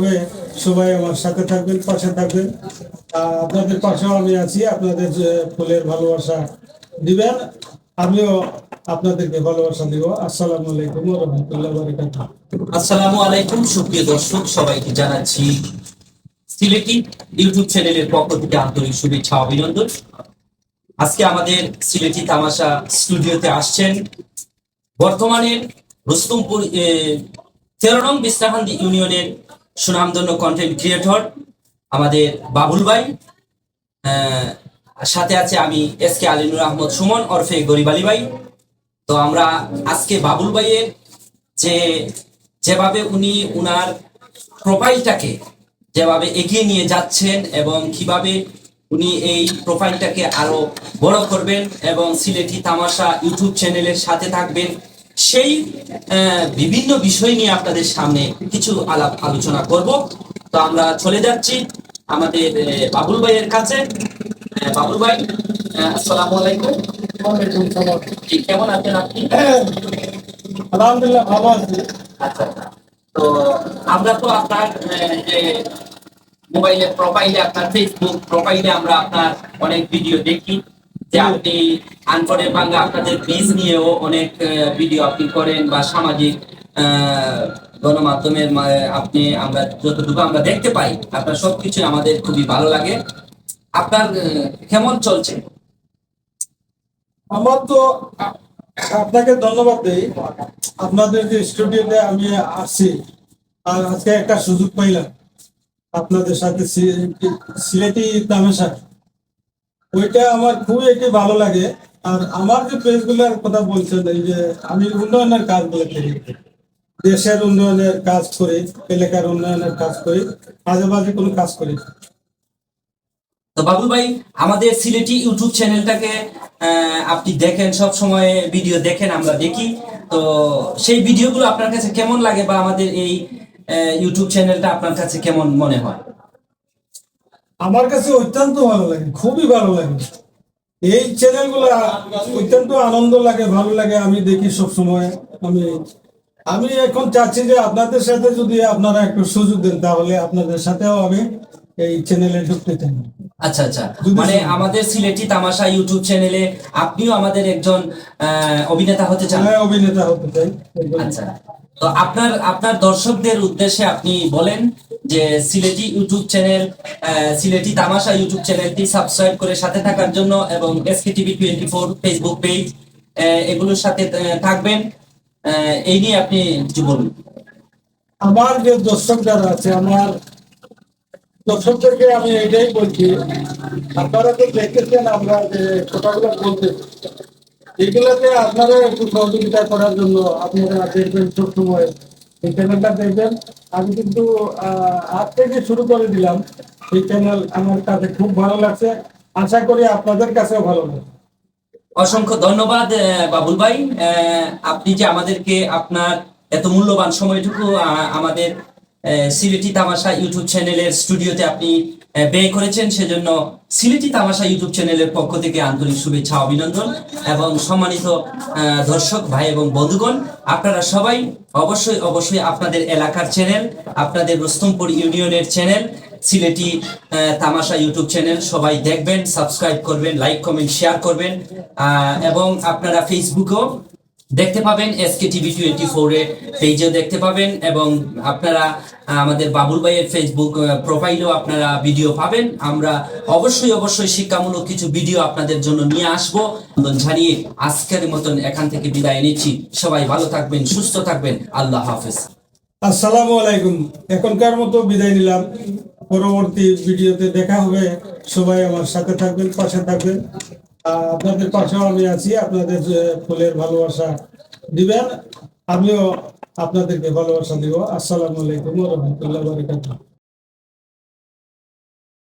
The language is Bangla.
হবে সবাই আমার সাথে থাকবেন, পাশে থাকবেন। আপনাদের পাশেও আমি আছি, আপনাদের ফুলের ভালোবাসা দিবেন, আমিও আপনাদেরকে ভালোবাসা দিব। আসসালামু আলাইকুম রহমতুল্লাহ বারকাতুহ। আসসালামু আলাইকুম, সুপ্রিয় দর্শক, সবাইকে জানাচ্ছি সিলেটি ইউটিউব চ্যানেলের পক্ষ থেকে আন্তরিক শুভেচ্ছা, অভিনন্দন। আজকে আমাদের সিলেটি তামাশা স্টুডিওতে আসছেন বর্তমানে রুস্তমপুর তেরো নং বিশ্রাহান্দি ইউনিয়নের সুনামধন্য কন্টেন্ট ক্রিয়েটর আমাদের বাবুল ভাই। সাথে আছে আমি এস কে আলিনুর আহমদ সুমন ওরফে গরিব আলী ভাই। তো আমরা আজকে বাবুল ভাইয়ের যে, যেভাবে উনি উনার প্রোফাইলটাকে যেভাবে এগিয়ে নিয়ে যাচ্ছেন এবং কীভাবে উনি এই প্রোফাইলটাকে আরও বড় করবেন এবং সিলেটি তামাশা ইউটিউব চ্যানেলের সাথে থাকবেন সেই বিভিন্ন বিষয় নিয়ে আপনাদের সামনে কিছু আলাপ আলোচনা করব। তো আমরা চলে যাচ্ছি আমাদের বাবুল ভাইয়ের কাছে। বাবুল ভাই আসসালামু আলাইকুম। কেমন আছেন আপনি? আলহামদুলিল্লাহ ভালো আছি। আচ্ছা তো আমরা তো আপনার আহ, যে মোবাইলে প্রোফাইলে আপনার ফেসবুক প্রোফাইলে আমরা আপনার অনেক ভিডিও দেখি। যে আপনি আনপড়ের বাংলা আপনাদের বীজ নিয়েও অনেক ভিডিও আপনি করেন বা সামাজিক গণমাধ্যমের আপনি আমরা যতটুকু আমরা দেখতে পাই, আপনার সবকিছু আমাদের খুবই ভালো লাগে। আপনার কেমন চলছে? আমার তো আপনাকে ধন্যবাদ দেই। আপনাদের যে স্টুডিওতে আমি আসছি, আর আজকে একটা সুযোগ পাইলাম। আপনাদের সাথে সিলেটি তামেশা ওইটা আমার খুবই একটি ভালো লাগে। আর আমার যে পেজগুলোর কথা বলছেন, এই যে আমি উন্নয়নের কাজগুলো করি। দেশের উন্নয়নের কাজ করি, এলাকার উন্নয়নের কাজ করি, মাঝে মাঝে কোনো কাজ করি তো বাবুল ভাই, আমাদের সিলেটি ইউটিউব চ্যানেলটাকে আপনি দেখেন, সব সময় ভিডিও দেখেন, আমরা দেখি। তো সেই ভিডিওগুলো আপনার কাছে কেমন লাগে বা আমাদের এই ইউটিউব চ্যানেলটা আপনার কাছে কেমন মনে হয়? আমার কাছে অত্যন্ত ভালো লাগে খুবই ভালো লাগে। এই চ্যানেলগুলো অত্যন্ত আনন্দ লাগে ভালো লাগে আমি দেখি সব সময় আমি আমি এখন চাচ্ছি যে আপনাদের সাথে যদি আপনারা একটু সুযোগ দেন তাহলে আপনাদের সাথেও আমি এই চ্যানেলে ঢুকতে চাই। আচ্ছা আচ্ছা। মানে আমাদের সিলেটি তামাশা ইউটিউব চ্যানেলে আপনিও আমাদের একজন অভিনেতা হতে চান? আমি অভিনেতা হতে চাই। আচ্ছা। তো আপনার আপনার দর্শকদের উদ্দেশ্যে আপনি বলেন যে সিলেটি ইউটিউব চ্যানেল সিলেটি তামাশা ইউটিউব চ্যানেলটি সাবস্ক্রাইব করে সাথে থাকার জন্য এবং SK TV twenty four Facebook page এগুলোর সাথে থাকবেন। এই নিয়ে আপনি কিছু বলুন। আমার যে দর্শক যারা আছে, আমার দর্শকদেরকে আমি এটাই বলছি, আপনারা তো দেখতেছেন আমরা যে কথাগুলো বলতে, এগুলোতে আপনারা একটু সহযোগিতা করার জন্য আপনারা দেখবেন সবসময়। চ্যানেলটা দেখবেন। আমি কিন্তু আজ থেকে শুরু করে দিলাম। এই চ্যানেল আমার কাছে খুব ভালো লাগছে। আশা করি আপনাদের কাছেও ভালো লাগবে। অসংখ্য ধন্যবাদ বাবুল ভাই। আপনি যে আমাদেরকে আপনার এত মূল্যবান সময়টুকু আমাদের সিলেটি তামাশা ইউটিউব চ্যানেলের স্টুডিওতে আপনি ব্যয় করেছেন। সেজন্য সিলেটি তামাশা ইউটিউব চ্যানেলের পক্ষ থেকে আন্তরিক শুভেচ্ছা, অভিনন্দন এবং সম্মানিত দর্শক, ভাই এবং বন্ধুগণ, আপনারা সবাই অবশ্যই অবশ্যই আপনাদের এলাকার চ্যানেল, আপনাদের রুস্তমপুর ইউনিয়নের চ্যানেল, সিলেটি তামাশা ইউটিউব চ্যানেল সবাই দেখবেন, সাবস্ক্রাইব করবেন, লাইক, কমেন্ট, শেয়ার করবেন। এবং আপনারা ফেসবুকেও দেখতে পাবেন এসকে টিভি টোয়েন্টি ফোর এর পেজেও দেখতে পাবেন এবং আপনারা আমাদের বাবুল ভাইয়ের ফেসবুক প্রোফাইলেও আপনারা ভিডিও পাবেন। আমরা অবশ্যই অবশ্যই শিক্ষামূলক কিছু ভিডিও আপনাদের জন্য নিয়ে আসব। জানিয়ে আজকের মতন এখান থেকে বিদায় নিচ্ছি। সবাই ভালো থাকবেন, সুস্থ থাকবেন। আল্লাহ হাফেজ। আসসালামু আলাইকুম। এখনকার মতো বিদায় নিলাম। পরবর্তী ভিডিওতে দেখা হবে। সবাই আমার সাথে থাকবেন, পাশে থাকবেন। আপনাদের পাশেও আমি আছি, আপনাদের ফুলের ভালোবাসা দিবেন। আমিও আপনাদেরকে ভালোবাসা দিব। আসসালামু আলাইকুম রহমতুল্লাহ